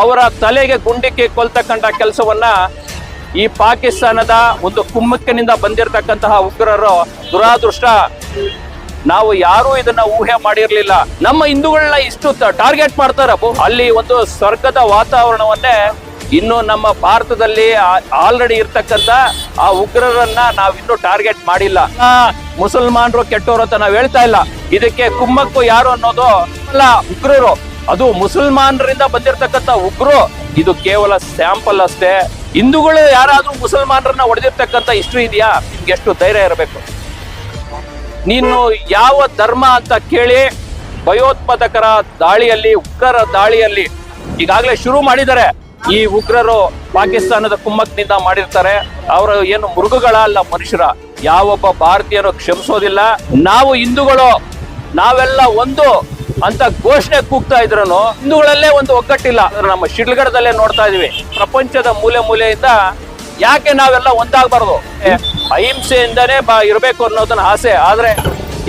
ಅವರ ತಲೆಗೆ ಗುಂಡಿಕ್ಕಿ ಕೊಲ್ತಕ್ಕಂಥ ಕೆಲಸವನ್ನ ಈ ಪಾಕಿಸ್ತಾನದ ಒಂದು ಕುಮ್ಮಕ್ಕಿನಿಂದ ಬಂದಿರತಕ್ಕಂತಹ ಉಗ್ರರು ದುರಾದೃಷ್ಟ. ನಾವು ಯಾರೂ ಇದನ್ನ ಊಹೆ ಮಾಡಿರಲಿಲ್ಲ. ನಮ್ಮ ಹಿಂದೂಗಳನ್ನ ಇಷ್ಟು ಟಾರ್ಗೆಟ್ ಮಾಡ್ತಾರ. ಅಲ್ಲಿ ಒಂದು ಸ್ವರ್ಗದ ವಾತಾವರಣವನ್ನೇ ಇನ್ನು ನಮ್ಮ ಭಾರತದಲ್ಲಿ ಆಲ್ರೆಡಿ ಇರ್ತಕ್ಕಂಥ ಆ ಉಗ್ರರನ್ನ ನಾವು ಇನ್ನೂ ಟಾರ್ಗೆಟ್ ಮಾಡಿಲ್ಲ ಮುಸಲ್ಮಾನರು ಕೆಟ್ಟವರು ಅಂತ ನಾವು ಹೇಳ್ತಾ ಇಲ್ಲ. ಇದಕ್ಕೆ ಕುಮ್ಮಕ್ಕು ಯಾರು ಅನ್ನೋದು ಅಲ್ಲ, ಉಗ್ರರು. ಅದು ಮುಸಲ್ಮಾನರಿಂದ ಬಂದಿರತಕ್ಕಂತ ಉಗ್ರು. ಇದು ಕೇವಲ ಸ್ಯಾಂಪಲ್ ಅಷ್ಟೇ. ಹಿಂದೂಗಳು ಯಾರಾದ್ರೂ ಮುಸಲ್ಮಾನರನ್ನ ಹೊಡೆದಿರ್ತಕ್ಕಂತ ಹಿಸ್ಟ್ರಿ ಇದೆಯಾ? ನಿಮ್ಗೆ ಎಷ್ಟು ಧೈರ್ಯ ಇರಬೇಕು. ನೀನು ಯಾವ ಧರ್ಮ ಅಂತ ಕೇಳಿ ಭಯೋತ್ಪಾದಕರ ದಾಳಿಯಲ್ಲಿ, ಉಗ್ರರ ದಾಳಿಯಲ್ಲಿ ಈಗಾಗಲೇ ಶುರು ಮಾಡಿದ್ದಾರೆ. ಈ ಉಗ್ರರು ಪಾಕಿಸ್ತಾನದ ಕುಮ್ಮಕ್ನಿಂದ ಮಾಡಿರ್ತಾರೆ. ಅವರು ಏನು ಮೃಗಗಳ ಅಲ್ಲ ಮನುಷ್ಯರ. ಯಾವೊಬ್ಬ ಭಾರತೀಯರು ಕ್ಷಮಿಸೋದಿಲ್ಲ. ನಾವು ಹಿಂದೂಗಳು, ನಾವೆಲ್ಲ ಒಂದು ಅಂತ ಘೋಷಣೆ ಕೂಗ್ತಾ ಇದ್ರು ಹಿಂದೂಗಳಲ್ಲೇ ಒಂದು ಒಗ್ಗಟ್ಟಿಲ್ಲ. ನಮ್ಮ ಶಿಡ್ಲಗಡದಲ್ಲೇ ನೋಡ್ತಾ ಇದೀವಿ. ಪ್ರಪಂಚದ ಮೂಲೆ ಮೂಲೆಯಿಂದ ಯಾಕೆ ನಾವೆಲ್ಲ ಒಂದಾಗಬಾರ್ದು? ಅಹಿಂಸೆಯಿಂದನೇ ಬಾ ಇರಬೇಕು ಅನ್ನೋದನ್ನ ಆಸೆ. ಆದ್ರೆ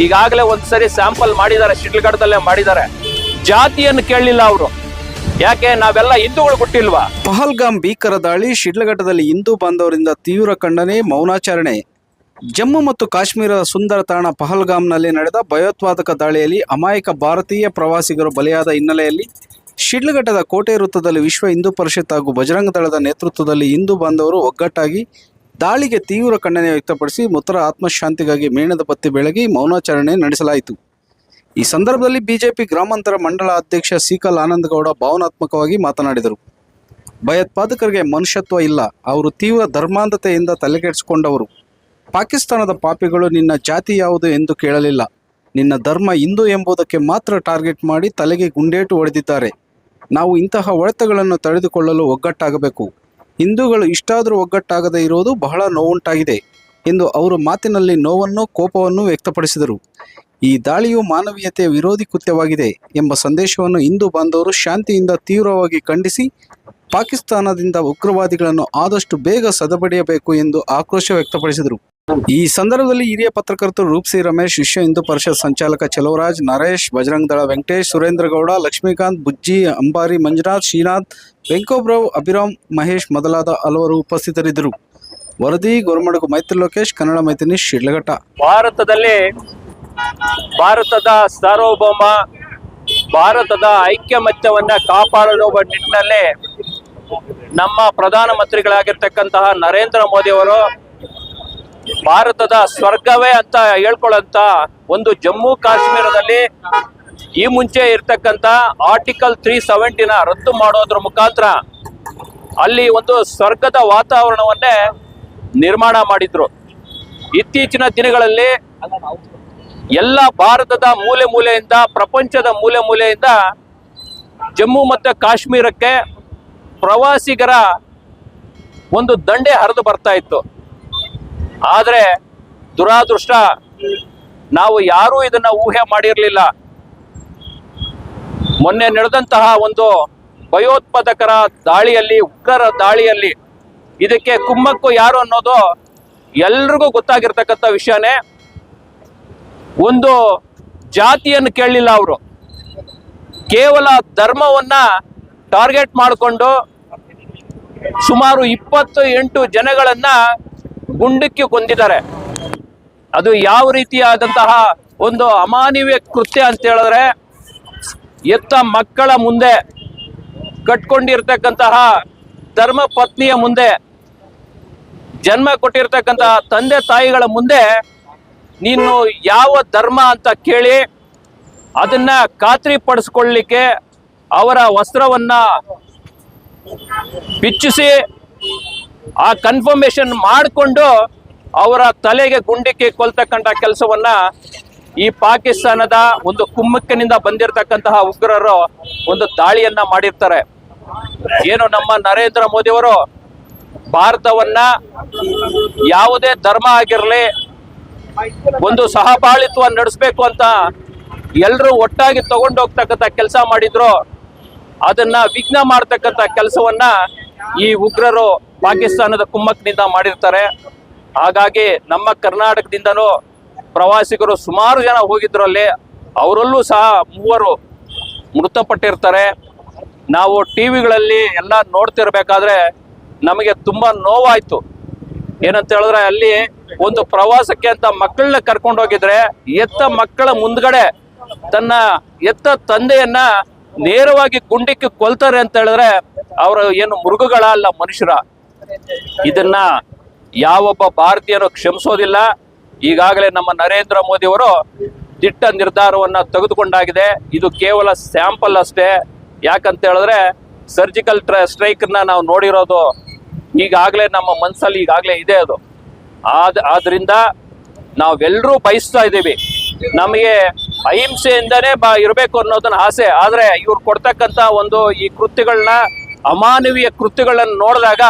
ಈಗಾಗಲೇ ಒಂದ್ಸರಿ ಸ್ಯಾಂಪಲ್ ಮಾಡಿದ್ದಾರೆ ಶಿಡ್ಲಗಡದಲ್ಲೇ ಮಾಡಿದ್ದಾರೆ. ಜಾತಿಯನ್ನು ಕೇಳಲಿಲ್ಲ ಅವರು. ಯಾಕೆ ನಾವೆಲ್ಲ ಹಿಂದೂಗಳು ಕೊಟ್ಟಿಲ್ವಾ ಪಹಲ್ಗಾಮ್ ಭೀಕರ ದಾಳಿ ಶಿಡ್ಲಘಟ್ಟದಲ್ಲಿ ಹಿಂದೂ ಬಾಂಧವರಿಂದ ತೀವ್ರ ಖಂಡನೆ, ಮೌನಾಚರಣೆ. ಜಮ್ಮು ಮತ್ತು ಕಾಶ್ಮೀರದ ಸುಂದರ ತಾಣ ಪಹಲ್ಗಾಮ್ನಲ್ಲಿ ನಡೆದ ಭಯೋತ್ಪಾದಕ ದಾಳಿಯಲ್ಲಿ ಅಮಾಯಕ ಭಾರತೀಯ ಪ್ರವಾಸಿಗರು ಬಲಿಯಾದ ಹಿನ್ನೆಲೆಯಲ್ಲಿ ಶಿಡ್ಲಘಟ್ಟದ ಕೋಟೆ ವೃತ್ತದಲ್ಲಿ ವಿಶ್ವ ಹಿಂದೂ ಪರಿಷತ್ ಹಾಗೂ ಬಜರಂಗ ದಳದ ನೇತೃತ್ವದಲ್ಲಿ ಹಿಂದೂ ಬಾಂಧವರು ಒಗ್ಗಟ್ಟಾಗಿ ದಾಳಿಗೆ ತೀವ್ರ ಖಂಡನೆ ವ್ಯಕ್ತಪಡಿಸಿ ಮೃತರ ಆತ್ಮಶಾಂತಿಗಾಗಿ ಮೇಣದ ಬತ್ತಿ ಬೆಳಗಿ ಮೌನಾಚರಣೆ ನಡೆಸಲಾಯಿತು. ಈ ಸಂದರ್ಭದಲ್ಲಿ ಬಿಜೆಪಿ ಗ್ರಾಮಾಂತರ ಮಂಡಳ ಅಧ್ಯಕ್ಷ ಸೀಕಲ್ ಆನಂದಗೌಡ ಭಾವನಾತ್ಮಕವಾಗಿ ಮಾತನಾಡಿದರು. ಭಯೋತ್ಪಾದಕರಿಗೆ ಮನುಷ್ಯತ್ವ ಇಲ್ಲ, ಅವರು ತೀವ್ರ ಧರ್ಮಾಂಧತೆಯಿಂದ ತಲೆಗೆಡಿಸಿಕೊಂಡವರು ಪಾಕಿಸ್ತಾನದ ಪಾಪಿಗಳು ನಿನ್ನ ಜಾತಿ ಯಾವುದು ಎಂದು ಕೇಳಲಿಲ್ಲ. ನಿನ್ನ ಧರ್ಮ ಹಿಂದೂ ಎಂಬುದಕ್ಕೆ ಮಾತ್ರ ಟಾರ್ಗೆಟ್ ಮಾಡಿ ತಲೆಗೆ ಗುಂಡೇಟು ಹೊಡೆದಿದ್ದಾರೆ. ನಾವು ಇಂತಹ ಒಳತಗಳನ್ನು ತಡೆದುಕೊಳ್ಳಲು ಒಗ್ಗಟ್ಟಾಗಬೇಕು. ಹಿಂದೂಗಳು ಇಷ್ಟಾದರೂ ಒಗ್ಗಟ್ಟಾಗದೇ ಇರುವುದು ಬಹಳ ನೋವುಂಟಾಗಿದೆ ಎಂದು ಅವರು ಮಾತಿನಲ್ಲಿ ನೋವನ್ನು, ಕೋಪವನ್ನು ವ್ಯಕ್ತಪಡಿಸಿದರು. ಈ ದಾಳಿಯು ಮಾನವೀಯತೆಯ ವಿರೋಧಿ ಕೃತ್ಯವಾಗಿದೆ ಎಂಬ ಸಂದೇಶವನ್ನು ಹಿಂದೂ ಬಾಂಧವರು ಶಾಂತಿಯಿಂದ ತೀವ್ರವಾಗಿ ಖಂಡಿಸಿ ಪಾಕಿಸ್ತಾನದಿಂದ ಉಗ್ರವಾದಿಗಳನ್ನು ಆದಷ್ಟು ಬೇಗ ಸದಬಡಿಯಬೇಕು ಎಂದು ಆಕ್ರೋಶ ವ್ಯಕ್ತಪಡಿಸಿದರು. ಈ ಸಂದರ್ಭದಲ್ಲಿ ಹಿರಿಯ ಪತ್ರಕರ್ತರು ರೂಪ್ಸಿ ರಮೇಶ್ ವಿಶ್ವ ಹಿಂದೂ ಪರಿಷತ್ ಸಂಚಾಲಕ ಚಲವರಾಜ್, ನರೇಶ್ ಬಜರಂಗ್ ದಳ ವೆಂಕಟೇಶ್ ಸುರೇಂದ್ರಗೌಡ ಲಕ್ಷ್ಮೀಕಾಂತ್, ಬುಜ್ಜಿ, ಅಂಬಾರಿ, ಮಂಜುನಾಥ್, ಶ್ರೀನಾಥ್, ವೆಂಕೋಬ್ರಾವ್ ಅಭಿರಾಮ್ ಮಹೇಶ್ ಮೊದಲಾದ ಹಲವರು ಉಪಸ್ಥಿತರಿದ್ದರು. ವರದಿ, ಗೊರಮಡಗು, ಮೈತ್ರಿ ಲೋಕೇಶ್, ಕನ್ನಡ ಮೈತ್ರಿ ಶಿಡ್ಲಘಟ್ಟ. ಭಾರತದಲ್ಲಿ ಭಾರತದ ಸಾರ್ವಭೌಮ, ಭಾರತದ ಐಕ್ಯಮತ್ಯವನ್ನ ಕಾಪಾಡಲು ನಿಟ್ಟಿನಲ್ಲಿ ನಮ್ಮ ಪ್ರಧಾನಮಂತ್ರಿಗಳಾಗಿರ್ತಕ್ಕಂತಹ ನರೇಂದ್ರ ಮೋದಿಯವರು ಭಾರತದ ಸ್ವರ್ಗವೇ ಅಂತ ಹೇಳ್ಕೊಳ್ಳಂತ ಒಂದು ಜಮ್ಮು ಕಾಶ್ಮೀರದಲ್ಲಿ ಈ ಮುಂಚೆ ಇರ್ತಕ್ಕಂಥ ಆರ್ಟಿಕಲ್ ತ್ರೀ ಸೆವೆಂಟಿನ ರದ್ದು ಮಾಡೋದ್ರ ಮುಖಾಂತರ ಅಲ್ಲಿ ಒಂದು ಸ್ವರ್ಗದ ವಾತಾವರಣವನ್ನೇ ನಿರ್ಮಾಣ ಮಾಡಿದ್ರು. ಇತ್ತೀಚಿನ ದಿನಗಳಲ್ಲಿ ಎಲ್ಲ ಭಾರತದ ಮೂಲೆ ಮೂಲೆಯಿಂದ, ಪ್ರಪಂಚದ ಮೂಲೆ ಮೂಲೆಯಿಂದ ಜಮ್ಮು ಮತ್ತು ಕಾಶ್ಮೀರಕ್ಕೆ ಪ್ರವಾಸಿಗರ ಒಂದು ದಂಡೆ ಹರಿದು ಬರ್ತಾ ಇತ್ತು. ಆದರೆ ದುರಾದೃಷ್ಟ, ನಾವು ಯಾರೂ ಇದನ್ನ ಊಹೆ ಮಾಡಿರಲಿಲ್ಲ. ಮೊನ್ನೆ ನಡೆದಂತಹ ಒಂದು ಭಯೋತ್ಪಾದಕರ ದಾಳಿಯಲ್ಲಿ, ಉಗ್ರರ ದಾಳಿಯಲ್ಲಿ ಇದಕ್ಕೆ ಕುಮ್ಮಕ್ಕು ಯಾರು ಅನ್ನೋದು ಎಲ್ರಿಗೂ ಗೊತ್ತಾಗಿರ್ತಕ್ಕಂಥ ವಿಷಯನೇ. ಒಂದು ಜಾತಿಯನ್ನು ಕೇಳಲಿಲ್ಲ ಅವರು. ಕೇವಲ ಧರ್ಮವನ್ನ ಟಾರ್ಗೆಟ್ ಮಾಡಿಕೊಂಡು ಸುಮಾರು ಇಪ್ಪತ್ತು ಎಂಟು ಜನಗಳನ್ನ ಗುಂಡಕ್ಕೆ ಕೊಂದಿದ್ದಾರೆ. ಅದು ಯಾವ ರೀತಿಯಾದಂತಹ ಒಂದು ಅಮಾನವೀಯ ಕೃತ್ಯ ಅಂತ ಹೇಳಿದ್ರೆ ಎತ್ತ ಮಕ್ಕಳ ಮುಂದೆ ಕಟ್ಕೊಂಡಿರ್ತಕ್ಕಂತಹ ಧರ್ಮ ಪತ್ನಿಯ ಮುಂದೆ ಜನ್ಮ ಕೊಟ್ಟಿರ್ತಕ್ಕಂತಹ ತಂದೆ ತಾಯಿಗಳ ಮುಂದೆ ನೀನು ಯಾವ ಧರ್ಮ ಅಂತ ಕೇಳಿ ಅದನ್ನ ಖಾತ್ರಿ ಪಡಿಸ್ಕೊಳ್ಳಿಕ್ಕೆ ಅವರ ವಸ್ತ್ರವನ್ನ ಬಿಚ್ಚಿಸಿ ಆ ಕನ್ಫರ್ಮೇಶನ್ ಮಾಡಿಕೊಂಡು ಅವರ ತಲೆಗೆ ಗುಂಡಿಕ್ಕಿ ಕೊಲ್ತಕ್ಕಂಥ ಕೆಲಸವನ್ನ ಈ ಪಾಕಿಸ್ತಾನದ ಒಂದು ಕುಮ್ಮಕ್ಕಿನಿಂದ ಬಂದಿರತಕ್ಕಂತಹ ಉಗ್ರರು ಒಂದು ದಾಳಿಯನ್ನ ಮಾಡಿರ್ತಾರೆ. ಏನು ನಮ್ಮ ನರೇಂದ್ರ ಮೋದಿಯವರು ಭಾರತವನ್ನ ಯಾವುದೇ ಧರ್ಮ ಆಗಿರಲಿ ಒಂದು ಸಹಬಾಳಿತ್ವ ನಡೆಸಬೇಕು ಅಂತ ಎಲ್ಲರೂ ಒಟ್ಟಾಗಿ ತಗೊಂಡೋಗ್ತಕ್ಕಂಥ ಕೆಲಸ ಮಾಡಿದ್ರು. ಅದನ್ನ ವಿಘ್ನ ಮಾಡ್ತಕ್ಕಂಥ ಕೆಲಸವನ್ನ ಈ ಉಗ್ರರು ಪಾಕಿಸ್ತಾನದ ಕುಮ್ಮಕ್ನಿಂದ ಮಾಡಿರ್ತಾರೆ. ಹಾಗಾಗಿ ನಮ್ಮ ಕರ್ನಾಟಕದಿಂದನೂ ಪ್ರವಾಸಿಗರು ಸುಮಾರು ಜನ ಹೋಗಿದ್ರು ಅಲ್ಲಿ ಅವರಲ್ಲೂ ಸಹ ಮೂವರು ಮೃತಪಟ್ಟಿರ್ತಾರೆ. ನಾವು ಟಿ ವಿಗಳಲ್ಲಿ ಎಲ್ಲ ನೋಡ್ತಿರ್ಬೇಕಾದ್ರೆ ನಮಗೆ ತುಂಬ ನೋವಾಯಿತು. ಏನಂತ ಹೇಳಿದ್ರೆ ಅಲ್ಲಿ ಒಂದು ಪ್ರವಾಸಕ್ಕೆ ಅಂತ ಮಕ್ಕಳನ್ನ ಕರ್ಕೊಂಡು ಹೋಗಿದ್ರೆ ಎತ್ತ ಮಕ್ಕಳ ಮುಂದ್ಗಡೆ ತನ್ನ ಎತ್ತ ತಂದೆಯನ್ನ ನೇರವಾಗಿ ಗುಂಡಿಕ್ಕೆ ಕೊಲ್ತಾರೆ ಅಂತ ಹೇಳಿದ್ರೆ ಅವರು ಏನು ಮೃಗಗಳ ಅಲ್ಲ ಮನುಷ್ಯರ. ಇದನ್ನ ಯಾವೊಬ್ಬ ಭಾರತೀಯರು ಕ್ಷಮಿಸೋದಿಲ್ಲ. ಈಗಾಗಲೇ ನಮ್ಮ ನರೇಂದ್ರ ಮೋದಿ ಅವರು ದಿಟ್ಟ ನಿರ್ಧಾರವನ್ನ ತೆಗೆದುಕೊಂಡಾಗಿದೆ. ಇದು ಕೇವಲ ಸ್ಯಾಂಪಲ್ ಅಷ್ಟೇ. ಯಾಕಂತ ಹೇಳಿದ್ರೆ ಸರ್ಜಿಕಲ್ ಸ್ಟ್ರೈಕ್ ನಾವು ನೋಡಿರೋದು ಈಗಾಗಲೇ ನಮ್ಮ ಮನಸ್ಸಲ್ಲಿ ಈಗಾಗಲೇ ಇದೆ ಅದು. ಆದ ಆದ್ರಿಂದ ನಾವೆಲ್ಲರೂ ಬಯಸ್ತಾ ಇದ್ದೀವಿ. ನಮಗೆ ಅಹಿಂಸೆಯಿಂದನೇ ಬಾ ಇರಬೇಕು ಅನ್ನೋದನ್ನ ಆಸೆ. ಆದರೆ ಇವ್ರು ಕೊಡ್ತಕ್ಕಂತ ಒಂದು ಈ ಕೃತ್ಯಗಳನ್ನ, ಅಮಾನವೀಯ ಕೃತ್ಯಗಳನ್ನು ನೋಡಿದಾಗ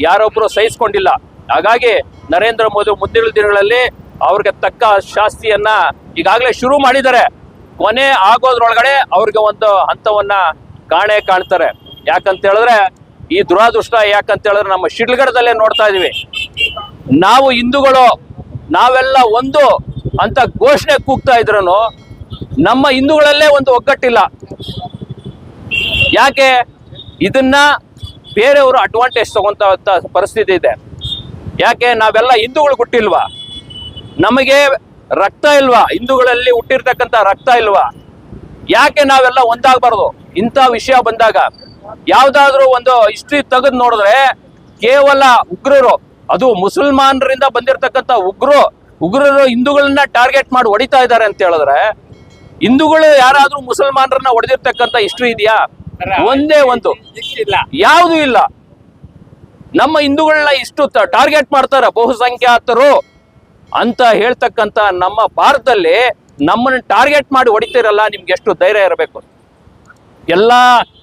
ಯಾರೊಬ್ಬರು ಸಹಿಸ್ಕೊಂಡಿಲ್ಲ. ಹಾಗಾಗಿ ನರೇಂದ್ರ ಮೋದಿ ಮುಂದಿನ ದಿನಗಳಲ್ಲಿ ಅವ್ರಿಗೆ ತಕ್ಕ ಶಾಸ್ತಿಯನ್ನ ಈಗಾಗಲೇ ಶುರು ಮಾಡಿದ್ದಾರೆ. ಕೊನೆ ಆಗೋದ್ರೊಳಗಡೆ ಅವ್ರಿಗೆ ಒಂದು ಹಂತವನ್ನ ಕಾಣೆ ಕಾಣ್ತಾರೆ. ಯಾಕಂತ ಹೇಳಿದ್ರೆ ಈ ದುರಾದೃಷ್ಟ ಯಾಕಂತ ಹೇಳಿದ್ರೆ ನಮ್ಮ ಶಿಡ್ಲಗಡದಲ್ಲೇ ನೋಡ್ತಾ ಇದೀವಿ. ನಾವು ಹಿಂದೂಗಳು, ನಾವೆಲ್ಲ ಒಂದು ಅಂತ ಘೋಷಣೆ ಕೂಗ್ತಾ ಇದ್ರು ನಮ್ಮ ಹಿಂದೂಗಳಲ್ಲೇ ಒಂದು ಒಗ್ಗಟ್ಟಿಲ್ಲ. ಯಾಕೆ? ಇದನ್ನ ಬೇರೆಯವರು ಅಡ್ವಾಂಟೇಜ್ ತಗೊಂತ ಪರಿಸ್ಥಿತಿ ಇದೆ. ಯಾಕೆ? ನಾವೆಲ್ಲ ಹಿಂದೂಗಳು ಹುಟ್ಟಿಲ್ವಾ? ನಮಗೆ ರಕ್ತ ಇಲ್ವಾ? ಹಿಂದೂಗಳಲ್ಲಿ ಹುಟ್ಟಿರ್ತಕ್ಕಂಥ ರಕ್ತ ಇಲ್ವಾ? ಯಾಕೆ ನಾವೆಲ್ಲ ಒಂದಾಗಬಾರ್ದು? ಇಂಥ ವಿಷಯ ಬಂದಾಗ, ಯಾವುದಾದ್ರೂ ಒಂದು ಹಿಸ್ಟ್ರಿ ತೆಗೆದು ನೋಡಿದ್ರೆ ಕೇವಲ ಉಗ್ರರು ಅದು ಮುಸಲ್ಮಾನರಿಂದ ಬಂದಿರತಕ್ಕಂಥ ಉಗ್ರು ಉಗ್ರರು ಹಿಂದೂಗಳನ್ನ ಟಾರ್ಗೆಟ್ ಮಾಡಿ ಹೊಡಿತಾ ಇದ್ದಾರೆ ಅಂತ ಹೇಳಿದ್ರೆ ಹಿಂದೂಗಳು ಯಾರಾದ್ರೂ ಮುಸಲ್ಮಾನರನ್ನ ಹೊಡೆದಿರ್ತಕ್ಕಂಥ ಹಿಸ್ಟ್ರಿ ಇದೆಯಾ? ಒಂದೇ ಒಂದು. ಯಾವುದು ಇಲ್ಲ. ನಮ್ಮ ಹಿಂದೂಗಳನ್ನ ಇಷ್ಟು ಟಾರ್ಗೆಟ್ ಮಾಡ್ತಾರೆ ಬಹುಸಂಖ್ಯಾತರು ಅಂತ ಹೇಳ್ತಕ್ಕಂತ ನಮ್ಮ ಭಾರತದಲ್ಲಿ ನಮ್ಮನ್ನ ಟಾರ್ಗೆಟ್ ಮಾಡಿ ಹೊಡಿತೀರಲ್ಲ ನಿಮ್ಗೆ ಎಷ್ಟು ಧೈರ್ಯ ಇರಬೇಕು. ಎಲ್ಲ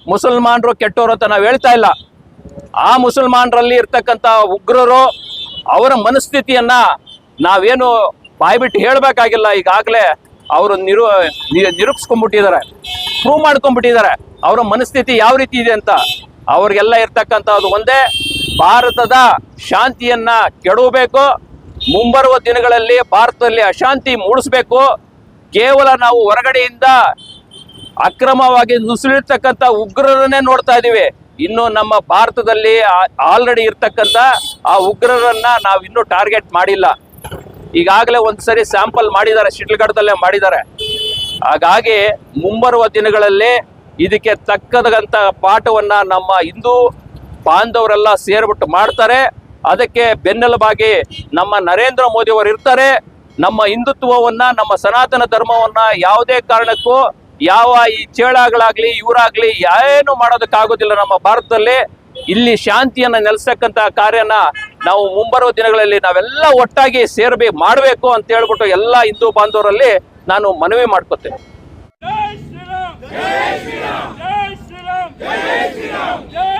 ಮುಸಲ್ಮಾನರು ಕೆಟ್ಟೋರು ಅಂತ ನಾವು ಹೇಳ್ತಾ ಇಲ್ಲ. ಆ ಮುಸಲ್ಮಾನರಲ್ಲಿ ಇರ್ತಕ್ಕಂಥ ಉಗ್ರರು ಅವರ ಮನಸ್ಥಿತಿಯನ್ನ ನಾವೇನು ಬಾಯ್ಬಿಟ್ಟು ಹೇಳಬೇಕಾಗಿಲ್ಲ. ಈಗಾಗಲೇ ಅವರು ನಿರು ನಿರೂಪಿಸ್ಕೊಂಡ್ಬಿಟ್ಟಿದ್ದಾರೆ. ಪ್ರೂವ್ ಮಾಡ್ಕೊಂಡ್ಬಿಟ್ಟಿದ್ದಾರೆ. ಅವರ ಮನಸ್ಥಿತಿ ಯಾವ ರೀತಿ ಇದೆ ಅಂತ. ಅವ್ರಿಗೆಲ್ಲ ಇರ್ತಕ್ಕಂಥದ್ದು ಒಂದೇ, ಭಾರತದ ಶಾಂತಿಯನ್ನ ಕೆಡವಬೇಕು. ಮುಂಬರುವ ದಿನಗಳಲ್ಲಿ ಭಾರತದಲ್ಲಿ ಅಶಾಂತಿ ಮೂಡಿಸ್ಬೇಕು. ಕೇವಲ ನಾವು ಹೊರಗಡೆಯಿಂದ ಅಕ್ರಮವಾಗಿ ನುಸುಳಿರ್ತಕ್ಕಂಥ ಉಗ್ರರನ್ನೇ ನೋಡ್ತಾ ಇದೀವಿ ಇನ್ನು ನಮ್ಮ ಭಾರತದಲ್ಲಿ ಆಲ್ರೆಡಿ ಇರ್ತಕ್ಕಂಥ ಆ ಉಗ್ರರನ್ನ ನಾವು ಇನ್ನೂ ಟಾರ್ಗೆಟ್ ಮಾಡಿಲ್ಲ. ಈಗಾಗಲೇ ಒಂದ್ಸರಿ ಸ್ಯಾಂಪಲ್ ಮಾಡಿದ್ದಾರೆ, ಶಿಡ್ಲಘಟ್ಟದಲ್ಲೇ ಮಾಡಿದ್ದಾರೆ. ಹಾಗಾಗಿ ಮುಂಬರುವ ದಿನಗಳಲ್ಲಿ ಇದಕ್ಕೆ ತಕ್ಕದಂತ ಪಾಠವನ್ನ ನಮ್ಮ ಹಿಂದೂ ಬಾಂಧವರೆಲ್ಲ ಸೇರ್ಬಿಟ್ಟು ಮಾಡ್ತಾರೆ. ಅದಕ್ಕೆ ಬೆನ್ನೆಲುಬಾಗಿ ನಮ್ಮ ನರೇಂದ್ರ ಮೋದಿ ಅವರು ಇರ್ತಾರೆ. ನಮ್ಮ ಹಿಂದುತ್ವವನ್ನ, ನಮ್ಮ ಸನಾತನ ಧರ್ಮವನ್ನ ಯಾವುದೇ ಕಾರಣಕ್ಕೂ ಯಾವ ಈ ಚೇಳಾಗಳಾಗ್ಲಿ ಇವರಾಗ್ಲಿ ಏನು ಮಾಡೋದಕ್ಕಾಗೋದಿಲ್ಲ ನಮ್ಮ ಭಾರತದಲ್ಲಿ. ಇಲ್ಲಿ ಶಾಂತಿಯನ್ನ ನೆಲೆಸಕ್ಕಂತ ಕಾರ್ಯನ ನಾವು ಮುಂಬರುವ ದಿನಗಳಲ್ಲಿ ನಾವೆಲ್ಲ ಒಟ್ಟಾಗಿ ಸೇರ್ಬಿ ಮಾಡಬೇಕು ಅಂತ ಹೇಳ್ಬಿಟ್ಟು ಎಲ್ಲ ಹಿಂದೂ ಬಾಂಧವರಲ್ಲಿ ನಾನು ಮನವಿ ಮಾಡ್ಕೊತೇನೆ. ಜೈ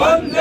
One